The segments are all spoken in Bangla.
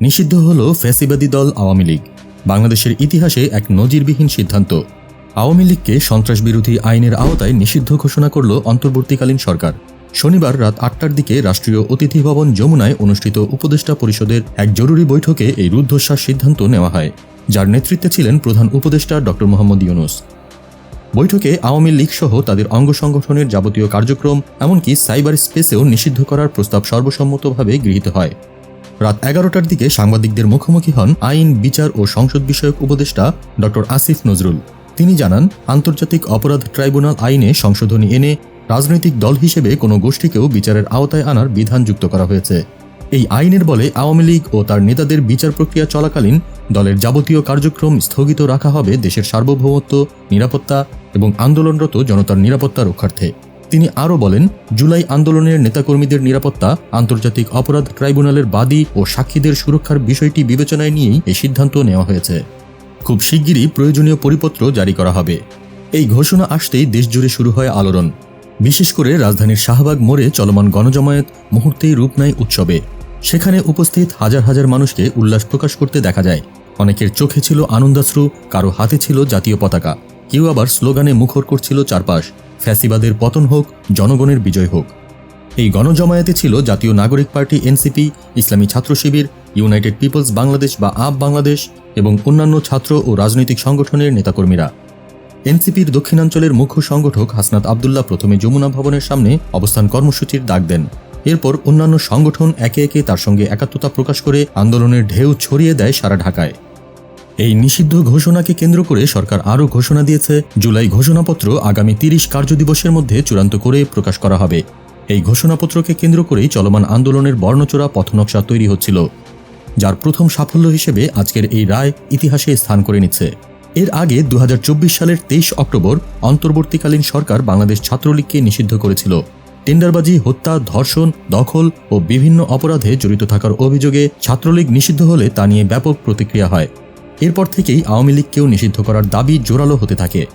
নিষিদ্ধ হল ফ্যাসিবাদী দল আওয়ামী লীগ। বাংলাদেশের ইতিহাসে এক নজিরবিহীন সিদ্ধান্ত। আওয়ামী লীগকে সন্ত্রাস বিরোধী আইনের আওতায় নিষিদ্ধ ঘোষণা করল অন্তর্বর্তীকালীন সরকার। শনিবার রাত আটটার দিকে রাষ্ট্রীয় অতিথি ভবন যমুনায় অনুষ্ঠিত উপদেষ্টা পরিষদের এক জরুরি বৈঠকে এই রুদ্ধশ্বাস সিদ্ধান্ত নেওয়া হয়, যার নেতৃত্বে ছিলেন প্রধান উপদেষ্টা ড. মোহাম্মদ ইউনুস। বৈঠকে আওয়ামী লীগ সহ তাদের অঙ্গ সংগঠনের যাবতীয় কার্যক্রম, এমনকি সাইবার স্পেসেও নিষিদ্ধ করার প্রস্তাব সর্বসম্মতভাবে গৃহীত হয়। রাত এগারোটার দিকে সাংবাদিকদের মুখোমুখি হন আইন, বিচার ও সংসদ বিষয়ক উপদেষ্টা ড. আসিফ নজরুল। তিনি জানান, আন্তর্জাতিক অপরাধ ট্রাইব্যুনাল আইনে সংশোধনী এনে রাজনৈতিক দল হিসেবে কোনো গোষ্ঠীকেও বিচারের আওতায় আনার বিধান যুক্ত করা হয়েছে। এই আইনের বলে আওয়ামী লীগ ও তার নেতাদের বিচার প্রক্রিয়া চলাকালীন দলের যাবতীয় কার্যক্রম স্থগিত রাখা হবে দেশের সার্বভৌমত্ব, নিরাপত্তা এবং আন্দোলনরত জনতার নিরাপত্তা রক্ষার্থে। তিনি আরও বলেন, জুলাই আন্দোলনের নেতাকর্মীদের নিরাপত্তা, আন্তর্জাতিক অপরাধ ট্রাইব্যুনালের বাদী ও সাক্ষীদের সুরক্ষার বিষয়টি বিবেচনায় নিয়েই এই সিদ্ধান্ত নেওয়া হয়েছে। খুব শিগগিরই প্রয়োজনীয় পরিপত্র জারি করা হবে। এই ঘোষণা আসতেই দেশজুড়ে শুরু হয় আলোড়ন। বিশেষ করে রাজধানীর শাহবাগ মোড়ে চলমান গণজমায়েত মুহূর্তেই রূপ নেয় উৎসবে। সেখানে উপস্থিত হাজার হাজার মানুষকে উল্লাস প্রকাশ করতে দেখা যায়। অনেকের চোখে ছিল আনন্দাশ্রু, কারও হাতে ছিল জাতীয় পতাকা। কেউ আবার স্লোগানে মুখর করছিল চারপাশ। ফ্যাসিবাদের পতন হোক, জনগণের বিজয় হোক। এই গণজমায়েতে ছিল জাতীয় নাগরিক পার্টি এনসিপি, ইসলামী ছাত্র শিবির, ইউনাইটেড পিপলস বাংলাদেশ বা আপ বাংলাদেশ এবং অন্যান্য ছাত্র ও রাজনৈতিক সংগঠনের নেতাকর্মীরা। এনসিপির দক্ষিণাঞ্চলের মুখ্য সংগঠক হাসনাত আবদুল্লাহ প্রথমে যমুনা ভবনের সামনে অবস্থান কর্মসূচির ডাক দেন। এরপর অন্যান্য সংগঠন একে একে তার সঙ্গে একাত্মতা প্রকাশ করে আন্দোলনের ঢেউ ছড়িয়ে দেয় সারা ঢাকায়। এই নিষিদ্ধ ঘোষণাকে কেন্দ্র করে সরকার আরও ঘোষণা দিয়েছে, জুলাই ঘোষণাপত্র আগামী তিরিশ কার্যদিবসের মধ্যে চূড়ান্ত করে প্রকাশ করা হবে। এই ঘোষণাপত্রকে কেন্দ্র করেই চলমান আন্দোলনের বর্ণচোরা পথনকশা তৈরি হচ্ছিল, যার প্রথম সাফল্য হিসেবে আজকের এই রায় ইতিহাসে স্থান করে নিচ্ছে। এর আগে দু হাজার চব্বিশ সালের তেইশ অক্টোবর অন্তর্বর্তীকালীন সরকার বাংলাদেশ ছাত্রলীগকে নিষিদ্ধ করেছিল। টেন্ডারবাজি, হত্যা, ধর্ষণ, দখল ও বিভিন্ন অপরাধে জড়িত থাকার অভিযোগে ছাত্রলীগ নিষিদ্ধ হলে তা নিয়ে ব্যাপক প্রতিক্রিয়া হয়। এরপর থেকেই আওয়ামী লীগকেও নিষিদ্ধ করার দাবি জোরালো হতে থাকে।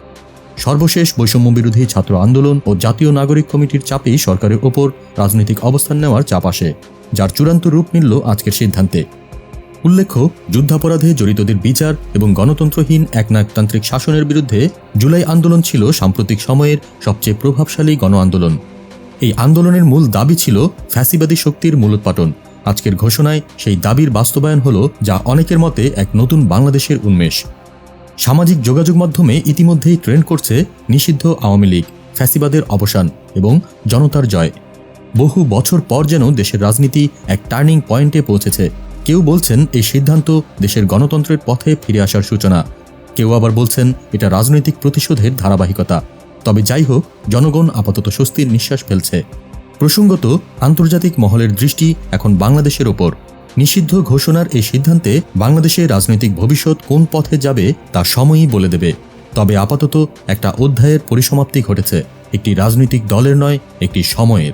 সর্বশেষ বৈষম্য বিরোধী ছাত্র আন্দোলন ও জাতীয় নাগরিক কমিটির চাপেই সরকারের ওপর রাজনৈতিক অবস্থান নেওয়ার চাপ আসে যার চূড়ান্ত রূপ মিলল আজকের সিদ্ধান্তে। উল্লেখ্য, যুদ্ধাপরাধে জড়িতদের বিচার এবং গণতন্ত্রহীন একনায়কতান্ত্রিক শাসনের বিরুদ্ধে জুলাই আন্দোলন ছিল সাম্প্রতিক সময়ের সবচেয়ে প্রভাবশালী গণ আন্দোলন এই আন্দোলনের মূল দাবি ছিল ফ্যাসিবাদী শক্তির মূলোৎপাটন। আজকের ঘোষণায় সেই দাবির বাস্তবায়ন হল যা অনেকের মতে এক নতুন বাংলাদেশের উন্মেষ। সামাজিক যোগাযোগ মাধ্যমে ইতিমধ্যেই ট্রেন্ড করছে নিষিদ্ধ আওয়ামী লীগ, ফ্যাসিবাদের অবসান এবং জনতার জয়। বহু বছর পর যেন দেশের রাজনীতি এক টার্নিং পয়েন্টে পৌঁছেছে। কেউ বলছেন এই সিদ্ধান্ত দেশের গণতন্ত্রের পথে ফিরে আসার সূচনা। কেউ আবার বলছেন এটা রাজনৈতিক প্রতিশোধের ধারাবাহিকতা। তবে যাই হোক, জনগণ আপাতত স্বস্তির নিঃশ্বাস ফেলছে। প্রসঙ্গত, আন্তর্জাতিক মহলের দৃষ্টি এখন বাংলাদেশের ওপর। নিষিদ্ধ ঘোষণার এই সিদ্ধান্তে বাংলাদেশের রাজনৈতিক ভবিষ্যৎ কোন পথে যাবে তা সময়ই বলে দেবে। তবে আপাতত একটা অধ্যায়ের পরিসমাপ্তি ঘটেছে। একটি রাজনৈতিক দলের নয়, একটি সময়ের।